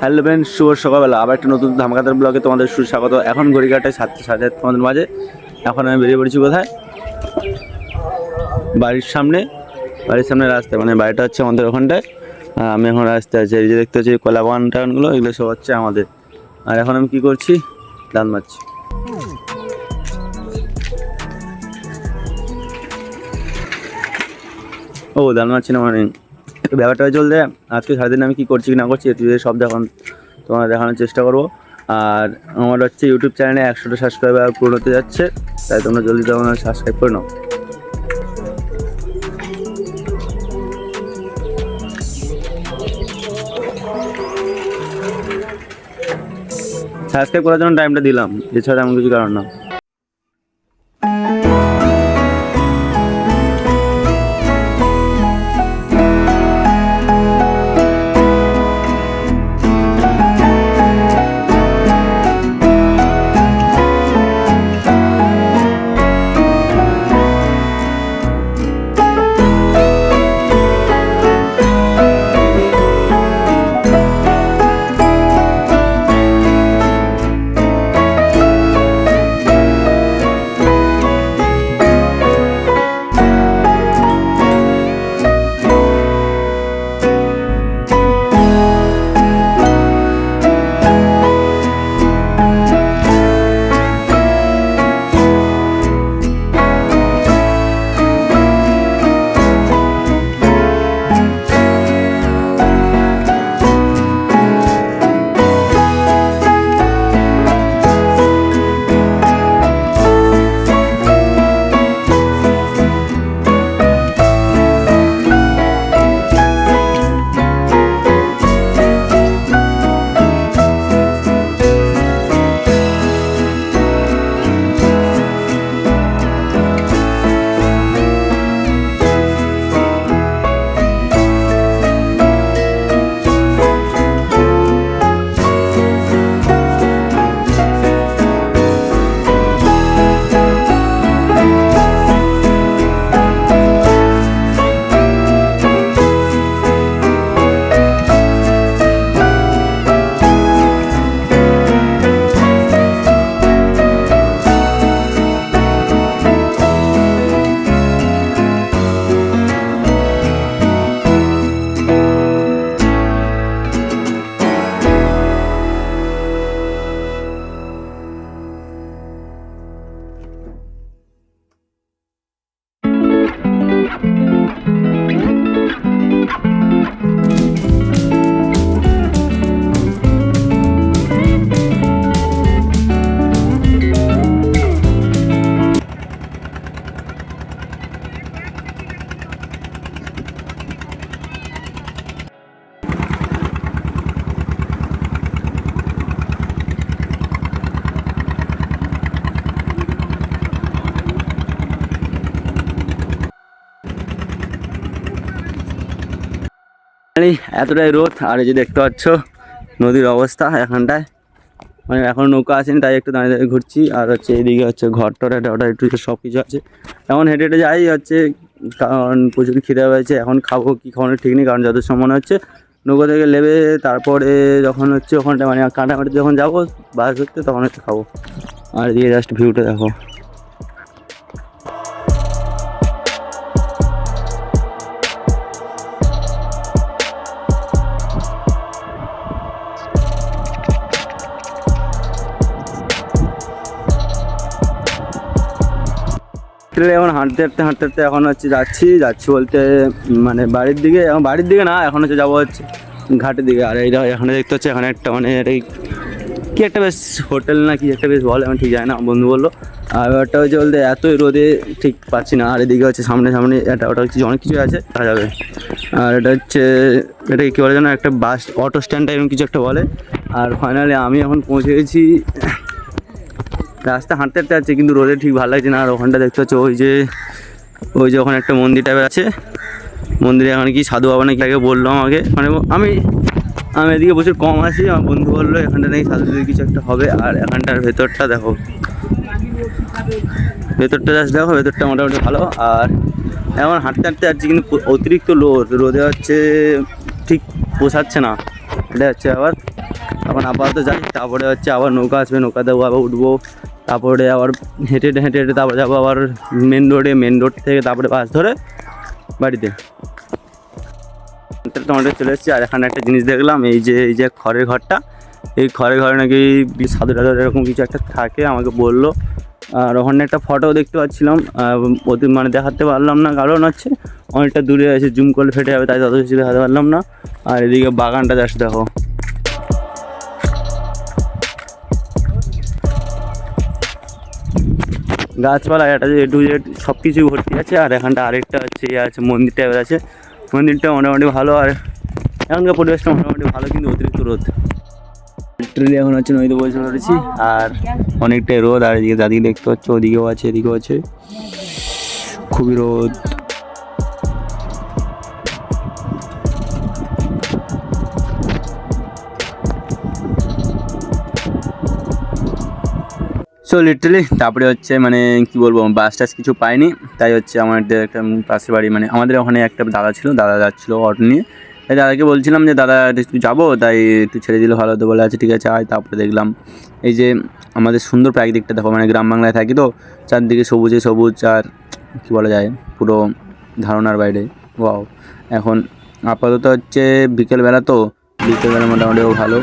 Hello Ben শুভ সকালবেলা। আবার একটা নতুন ধামাকাতার ব্লগে তোমাদের সুস্বাগত। এখন ঘড়িঘাটে সাতটা, সাড়ে তোমাদের মাঝে। এখন আমি বেরিয়ে পড়েছি কোথায়? বাড়ির সামনে। বাড়ির সামনে রাস্তা মানে বাড়িটা হচ্ছে আমাদের ওখানটায়। আর আমি এখন রাস্তায় আছি। এই যে দেখতে পাচ্ছি, কলা বাগান টাগানগুলো, এগুলো সব হচ্ছে আমাদের। আর এখন আমি কি করছি? দান মারছি। ও, দান মারছি না মানে ব্যাপারটা হয়ে চলতে আজকে সারাদিন আমি কী করছি না করছি একটু সব দেখান তোমার দেখানোর চেষ্টা করব। আর আমার হচ্ছে ইউটিউব চ্যানেলে একশোটা সাবস্ক্রাইবার পূরণ হতে যাচ্ছে, তাই তোমরা জলদি তোমরা সাবস্ক্রাইব করে নাও। সাবস্ক্রাইব করার জন্য টাইমটা দিলাম, এছাড়া এমন কিছু কারণ না। এতটাই রোদ, আর এই যে দেখতে পাচ্ছ, নদীর অবস্থা এখানটায়। মানে এখন নৌকা আসেনি তাই একটু দাঁড়িয়ে দাঁড়িয়ে ঘুরছি, আর হচ্ছে এদিকে হচ্ছে ঘর টর ওটা একটু সব কিছু আছে। এখন হেঁটে হেঁটে যাই, হচ্ছে, কারণ প্রচুর খিদে হয়েছে এখন খাব কি খাওয়ানো ঠিক নেই, কারণ যত সময় হচ্ছে, নৌকা থেকে নেবে তারপরে যখন হচ্ছে ওখানটা মানে কাঁটামাটি যখন যাব, বাস ধরতে, তখন হচ্ছে খাব। আর এদিকে জাস্ট ভিউটা দেখো। ট্রেনে এখন হাঁটতে হাঁটতে হাঁটতে হাঁটতে এখন হচ্ছে যাচ্ছি যাচ্ছি বলতে মানে বাড়ির দিকে, এখন বাড়ির দিকে না, এখন হচ্ছে যাব হচ্ছে ঘাটের দিকে। আর এইটা এখানে দেখতে হচ্ছে, এখানে একটা মানে এই কি একটা বেশ হোটেল না কি একটা বেশ বলে, আমি ঠিক জানি না, বন্ধু বলল। আর ওটা হচ্ছে বলতে, এতই রোদে ঠিক পাচ্ছি না। আর এদিকে হচ্ছে সামনে সামনে এটা, ওটা হচ্ছে অনেক কিছু আছে, দেখা যাবে। আর এটা হচ্ছে এটা কী বলে যেন, একটা বাস অটো স্ট্যান্ড টাইপ কিছু একটা বলে। আর ফাইনালি আমি এখন পৌঁছে গেছি রাস্তা হাঁটতে হাঁটতে যাচ্ছে, কিন্তু রোদে ঠিক ভালো লাগছে না। আর ওখানটা দেখতে হচ্ছে ওই যে ওই যে ওখানে একটা মন্দির টাইপের আছে। মন্দিরে এখন কি সাধু বাবা নাকি আগে বলল আমাকে। মানে আমি আমি এদিকে প্রচুর কম আছি, আমার বন্ধু বলল, এখানটা নাকি সাধুদের কিছু একটা হবে। আর এখানটার ভেতরটা দেখো। ভেতরটা জাস্ট দেখো, ভেতরটা মোটামুটি ভালো। আর এখন হাঁটতে হাঁটতে যাচ্ছি, কিন্তু অতিরিক্ত রোদ। রোদে হচ্ছে ঠিক পোষাচ্ছে না। এটা হচ্ছে আবার এখন আপাতত যাই তারপরে হচ্ছে আবার নৌকা আসবে নৌকাতে আবার উঠবো। তারপরে আবার হেঁটে হেঁটে হেঁটে হেঁটে তারপরে যাব আবার মেন রোডে মেন রোড থেকে তারপরে বাস ধরে বাড়িতে। তোমাদের চলে এসেছি, আর এখানে একটা জিনিস দেখলাম, এই যে এই যে খড়ের ঘরটা। এই খড়ের ঘরে নাকি সাধু টাধু এরকম কিছু একটা থাকে, আমাকে বলল। আর ওখানে একটা ফটো দেখতে পাচ্ছিলাম ওতে মানে দেখাতে পারলাম না, কারণ হচ্ছে অনেকটা দূরে আছে জুম করলে ফেটে যাবে, তাই তত কিছু দেখাতে পারলাম না। আর এদিকে বাগানটা জাস্ট দেখো। গাছপালা একটা এ টু জেড সব কিছুই ভর্তি আছে, আর এখানটা আরেকটা হচ্ছে ইয়ে আছে, মন্দির টাইপের আছে। মন্দিরটা মোটামুটি ভালো, আর এখানকার পরিবেশটা মোটামুটি ভালো, কিন্তু অতিরিক্ত রোদ। লিটারেলি এখন হচ্ছে নদীতে বসে পড়েছি, আর অনেকটাই রোদ, আর এদিকে দাদিকে দেখতে পাচ্ছ, ওদিকেও আছে, এদিকেও আছে। খুবই রোদ। সো লিটারালি তারপরে হচ্ছে মানে কি বলব বাস টাস কিছু পাইনি। তাই হচ্ছে আমাদের একটা পাশের বাড়ি মানে আমাদের ওখানে একটা দাদা ছিল, দাদা যাচ্ছিল অটো নিয়ে। তাই দাদাকে বলছিলাম যে, দাদা একটু যাব? তাই একটু ছেড়ে দিলে ভালো হতো। বলে আছে ঠিক আছে, আয়। তারপরে দেখলাম, এই যে আমাদের সুন্দর প্রাকৃতিকটা দেখো মানে গ্রাম বাংলায় থাকি তো, চারদিকে সবুজে সবুজ আর কী বলা যায়, পুরো ধারণার বাইরে। ওয়াও এখন আপাতত হচ্ছে বিকেলবেলা তো, বিকেলবেলা মোটামুটি ভালো।